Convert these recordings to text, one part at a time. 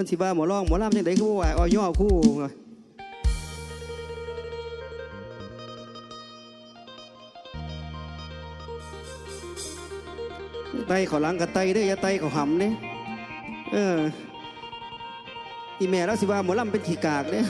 พิ่นสิว่าหมอร้องหมอลำจังไดคือว่าออย่อคู่ไตขอหลังกับไตเด้อย่าไตขอหำเด้เอออีแม่แล้วสิว่าหมอลำเป็นขี้กากเด้ย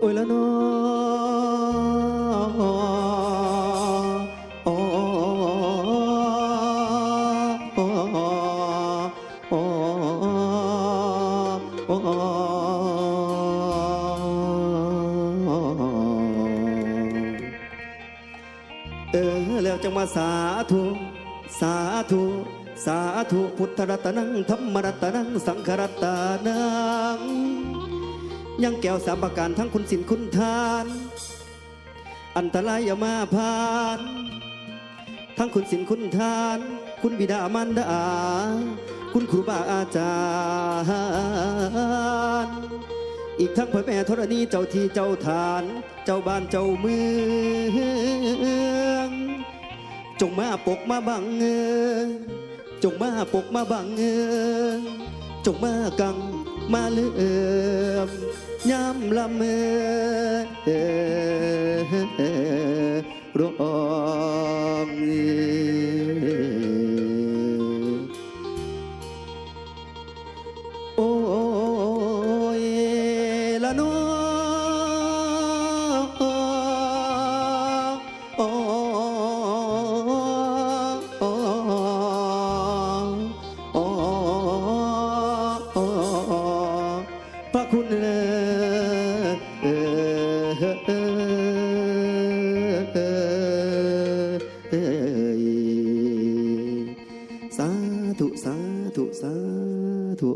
โอ้ยละนอโอ้โอ้โอ้โอ้เออแล้วจังมาสาธุ สาธุ สาธุ พุทธรัตนังธรรมรัตนัง สังฆรัตนัง ยังแก้วสามประการทั้งคุณสินคุณทาน อันตรายอย่ามาพาน ทั้งคุณสินคุณทาน คุณบิดามารดา คุณครูบาอาจารย์ อีกทั้งพ่อแม่ธรณีเจ้าที่เจ้าฐาน เจ้าบ้านเจ้าเมือง จงมาปกมาบังเอิงจงมาปกมาบังเอิงจงมากัง มาเลื่อมย้ำละเมอร้อง ธุสาธุสาธุ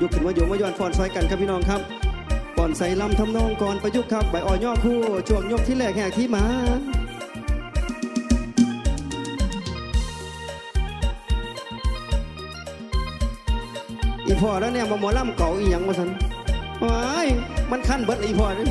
ยกขึ้นมาโยมมาย้อนฟอนซอยกันครับพี่น้องครับก่อนใส่ลำทำนองก่อนประยุกต์ครับใบอ่อย่อคู่ช่วงยกที่แรกแหกที่มาอีพอแล้วเนี่ยมาหมอลำเก่าอีหยังมาสัน ว้ายมันขั้นเบิดอีพอนี่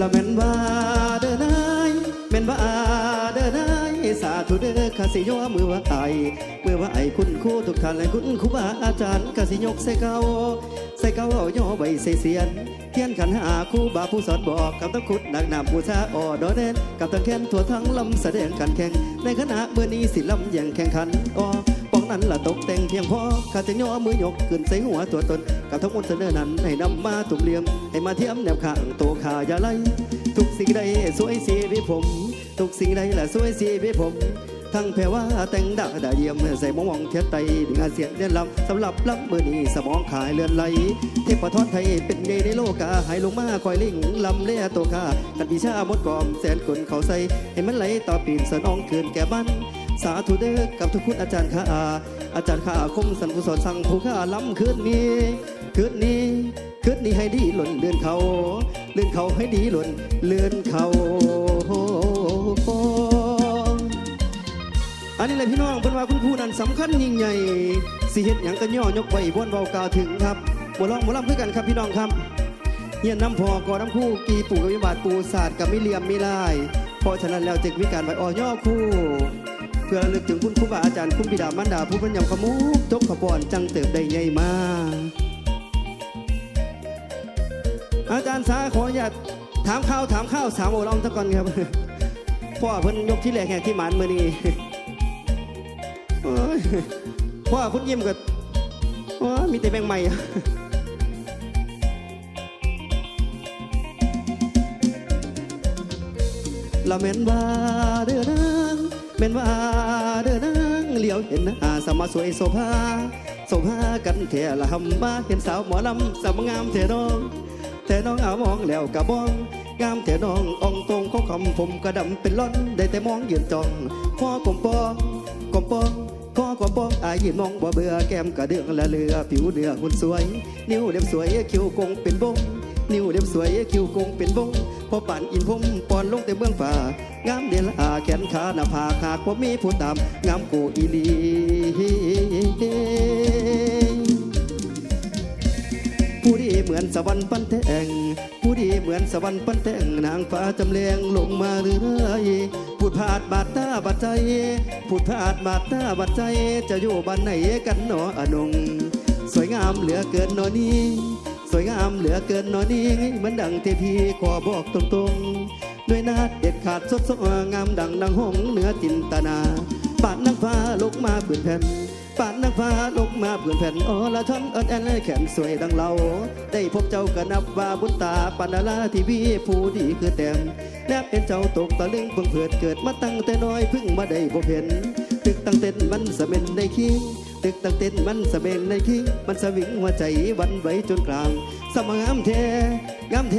ละแม่นว่าเด้อนายแม่นว่าเด้อนายสาธุเด้อข้าสิยกมือว่าไอมือว่าไอคุณครูทุกท่านและคุณครูบาอาจารย์ข้าสิยกใส่เก้าใส่เก้าเอาย่อใบใส่เสียนเทียนขันหาครูบาผู้สอนบอกกับต้องคุดหนักหนามผู้ชาอ่อดอเด่นกับต้องแค้นทั่วทั้งลำแสดงการแข่งในคณะเมื่อนี้สิลำอย่างแข่งขันอ้อปองนั้นละตกแต่งเพียงพอข้าจะย่อมือยกขึ้นใส่หัวตัวตน กับทั้งหมดเสนอนั้นให้นำมาตุ่มเลียม ให้มาเทียมแนวข้างโตขาอย่าไล่ทุกสิ่งใดสวยสีวิผม ทุกสิ่งใดละสวยสีวิผม ทั้งแพรว่าแต่งดาดาเยี่ยมใส่มองมองเทียไตดึงอาเสียนเลียนลำสำหรับลำมือนี้สมองขายเลือนไหลเทพทอนไทยเป็นไงในโลกาหายลงมาคอยลิงลำเลียตัวข้ากันพิชามดกอมแสนคนเขาใส่ให้มันไหลต่อปีนสนองคืนแก่บ้าน สาธุเด้อกับทุกคุณอาจารย์ข้าอาจารย์ข้าคมสันกุศลสั่งผู้ข้าล้ำคืนนี้คืนนี้คืนนี้ให้ดีหล่นเลื่อนเขาเลื่อนเขาให้ดีหล่นเลื่อนเขาอันนี้แหละพี่น้องเป็นว่าคุณครูนั้นสำคัญยิ่งใหญ่สิเฮ็ดหยังกันย่อยกไว้บนเบากล่าวถึงครับบ่ลองบ่ลำคือกันครับพี่น้องครับเฮียนน้ำพอกอน้ำคู่กีปู่กับวิบาทปูศาสตร์กับมิเลียมมิลายเพราะฉะนั้นแล้วจึงมีการไว้อ่อย่อคู่ เพื่อระลึกถึงคุณครูบาอาจารย์คุณบิดามารดาผู้เป็นยำขมุกจกขบอนจังเติบได้ใหญ่มากอาจารย์สาขออนุญาตถามข้าวถามข้าวสามโอลองสักก่อนครับพ่อเพิ่นยกที่แรกแหกที่หมานมือนี้โอ้ยพ่อคุณยิ้มกับมีแต่แบงใหม่ละแม่นว่าเด้อ นางแม่นว่าเด้อนางเหลียวเห็นหน้าสมาสวยโสภาโสภากันเถอะละหำมาเห็นสาวหมอลำสาวงามเถอะน้องแต่น้องเอามองแล้วกะบองงามแต่น้องอองตรงของคำผมกระดำเป็นล่อนได้แต่มองยืนจ้องคอกลมปองกลมปองคอกลมปองอายยืนมองบ่เบื่อแก้มกระเดืองละเรือผิวเนื้อหุ่นสวย นิ้วเล็บสวยคิ้วกงเป็นบงนิ้วเล็บสวยคิ้วกงเป็นบง พอป่นอินพมปอนลงแต่เบื้องฝ่างามเดลอาแขนขาหน้าผากหากว่ามีผู้ตามงามกูอีลีผู้ดีเหมือนสวรรค์ปั้นแต่งผู้ดีเหมือนสวรรค์ปั้นแต่งนางฟ้าจำเลียงลงมาเรื่อยพูดพาดบาดตาบาดใจพูดพาดบาดตาบาดใจจะอยู่บ้านไหนกันหนออนงสวยงามเหลือเกินหนอนี้ วยงามเหลือเกินนอนี้มือนดังเทพีขอบอกตรงๆ ด้วยหนาเด็ดขาดสดสดงามดังดังหงเหนือจินตนาป่านนางฟ้าลุกมาเปืนแผ่นป่านนางฟ้าลงมาเพื่อนแผ่นโอละทอนอ่อนแอนและแขนสวยดังเรา ได้พบเจ้าก็นับว่าบุญตาปานาราทีวีผู้ดีคือแต้มแนบเป็นเจ้าตกตะลึงเพิ่งเผิดเกิดมาตั้งแต่น้อยเพิ่งมาได้พบเห็น ตึกตั้งเต้นมันสะเม็นในคิง ตึกตั้งเต้นมันสะเม็นในคิงมันสวิงหัวใจวันไหวจนกลางสมงามเทงามเท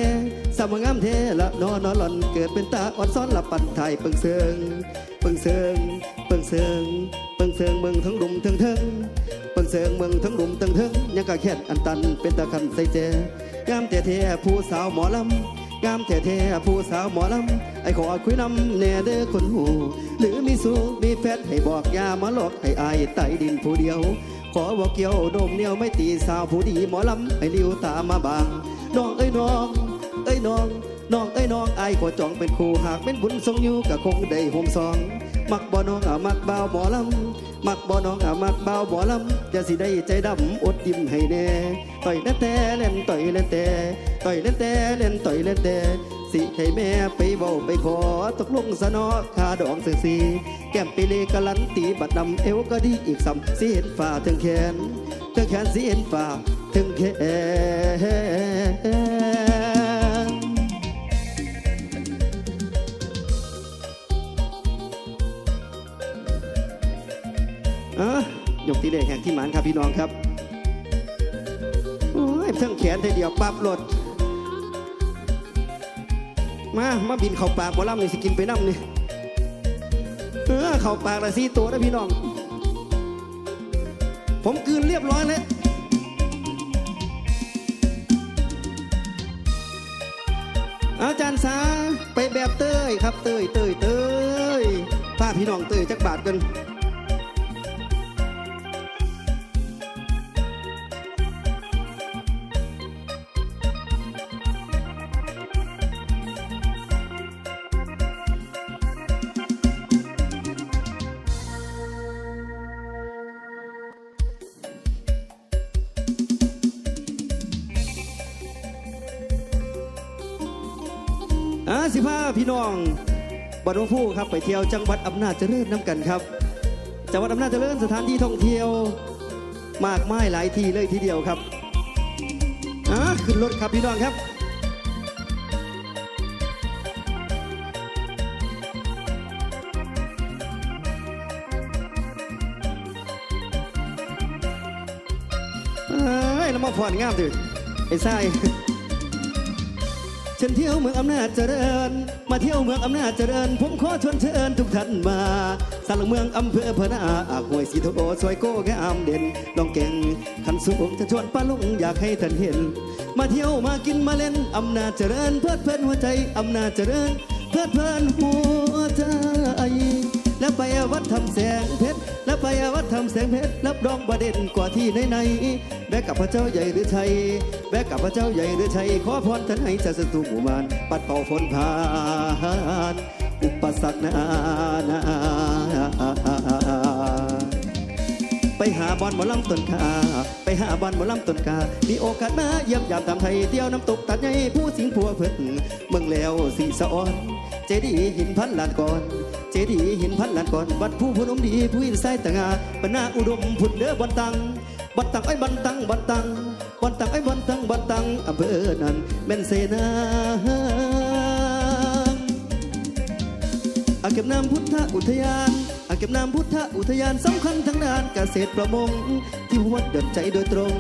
สมงามเทละนอนนอหล่อนเกิดเป็นตาอ่อนซ้อนละปันไทยเปิงเซิงเปิงเซิงเปิงเซิงเปิงเสิงเมืองทั้งลุมทั้งเทิงเปิงเสิงเมืองทั้งลุมทั้งเทิงยังกะแค่นอันตันเป็นตะคันใส่เจงามแต่แท้ผู้สาวหมอลำ งามแต่แท้ผู้สาวหมอลำไอ้ขอคุยนำแน่เด้อคนหู หรือมีสู้มีแฟนให้บอกยามาหลอกให้อายไต่ดินผู้เดียว ขอบอกเกี่ยวโดมเนียวไม่ตีสาวผู้ดีหมอลำให้ลิ้วตามมาบางน้องเอ้ยน้อง เอ้ยน้องน้องเอ้ยน้องไอ้ขอจองเป็นครูหากเป็นบุญทรงอยู่ก็คงได้ห่มซอง มักบ่น้องอมักบ่าวหมอลำ มักบ่น้องอะมักเบาวหมอลำจะสิได้ใจดำอดยิ้มให้แน่ต่อยเล่นแต่เล่นต่อยเล่นแต่ต่อยเล่นแต่เล่นต่อยเล่นแต่สิให้แม่ไปเว้าไปขอตกลงสนอคาดองสื่อสีแก้มไปเลกะลันตีบัดดำเอวก็ดีอีกสำสิเห็นฝ่าถึงแขนถึงแขนสิเห็นฝ่าถึงแขน ยกตีเลขแห่งที่หมานครับพี่น้องครับโอ้ยเพิ่งแขนทีเดียวปั๊บรถมามาบินเข่าปากบอลำนี่สิกินไปน้ำนี่เออเข่าปากละสี่ตัวนะพี่น้อง ผมกืนเรียบร้อยแล้วอาจารย์สาไปแบบเต้ยครับเต้ยเต้ยเต้ยพาพี่น้องเต้ยจักบาทกัน อ่าสิพาพี่น้องบัดหลวงผู้ครับไปเที่ยวจังหวัดอำนาจเจริญน้ำกันครับ จังหวัดอำนาจเจริญสถานที่ท่องเที่ยว มากมายหลายที่เลยทีเดียวครับอ่าขึ้นรถครับพี่น้องครับเอ้ยแล้วมาผ่อนงามดิไอ้ไส้ ฉันเที่ยวเมืองอำนาจเจริญ มาเที่ยวเมืองอำนาจเจริญ ผมขอชวนเชิญทุกท่านมาสารหลักเมืองอำเภอพนาอากห้วยสีทโอสวยโก้แกอามเด่นลองเก่งขันสูงจะชวนป้าลุงอยากให้ท่านเห็น มาเที่ยวมากินมาเล่นอำนาจเจริญ เพลิดเพลินหัวใจอำนาจเจริญ เพลิดเพลินหัวใจ แล้วไปวัดทำแสงเพชรแล้วไปวัดทำแสงเพชรรับรองประเด็นกว่าที่ไหนไหนแบกกับพระเจ้าใหญ่หรือชัยแบกกับพระเจ้าใหญ่หรือชัยขอพรท่านให้จะสตุหมู่มานปัดเป่าฝนผ่าน อุปสรรคนานา หาบอลหมอลำต้นกาไปหาบอลหมอลำต้นกา มีโอกาสมาเยี่ยมยามตามไทยเที่ยวน้ำตกตัดใหญ่ผู้สิงผัวเพิ่งเมืองแล้วสีสะออน เจดีหินพันล้านก่อน เจดีหินพันล้านก่อนวัดผู้พนมดีผู้อินไซตงาปนาอุดมพุ่นเด้อบันตังบันตังไอ้บันตังบันตังบันตังไอ้บันตังบันตังอำเภอนั้นแม่นเสนาอากับน้ำพุทธอุทยานอาเก็บน้ำพุทธอุทยานสำคัญทางด้าน ษตรประมง ที่พวัดดอนใจโดยตรง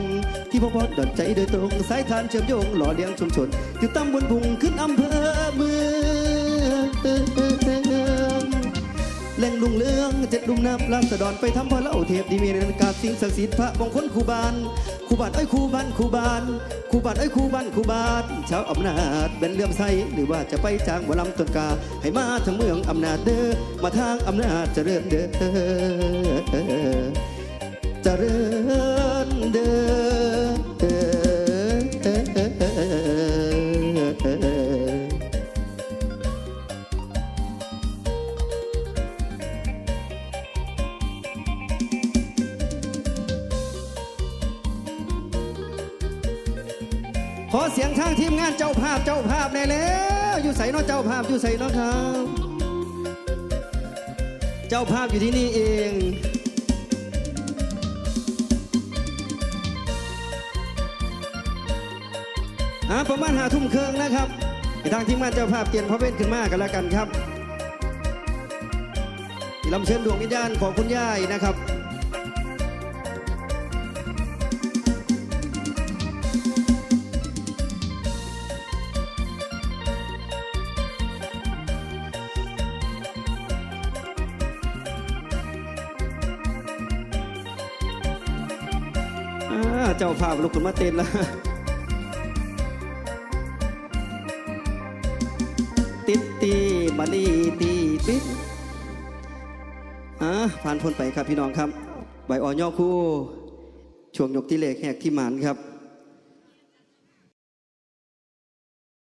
ที่พวัดดอนใจโดยตรง สายทานเชื่อมโยงหล่อเลี้ยงชุมชนอยู่ตำบลพุงขึ้นอำเภอเมืองแหล่งลุงเลืองเจ็ดลุมน้ำลาสะดอนไปทำพระเล่าเทพดีเมียนกาสิ่งศักดิ์สิทธิ์พระมงคลคูบานคูบานเอ้ยคูบานคูบานคูบานเอ้ยคูบานคูบานชาวอำนาจเป็นเลื่อมใสหรือว่าจะไปจ้างหมอลำต้นกา ให้มาทางเมืองอำนาจเด้อมาทางอำนาจเจริญเด้อ เจริญเดขอเสียงทางทีมงานเจ้าภาพเจ้าภาพในแล้ว อยู่ใส่เนาะเจ้าภาพอยู่ใส่เนาะครับ เจ้าภาพอยู่ที่นี่เอง ประมาณหาทุ่มเครึ่องนะครับให้ทางทีมงานเจ้าภาพเตรียมพระเวทขึ้นมากันแล้วกันครับลำเชิญดวงวิญญาณของคุณย่ายนะครับเจ้าภาพลุกขึ้นมาเต้นแล้ว ลีตีติดอะผ่านพ้นไปครับพี่น้องครับใบอ่อนย่อคู่ช่วงยกที่เลขแหกที่หมานครับ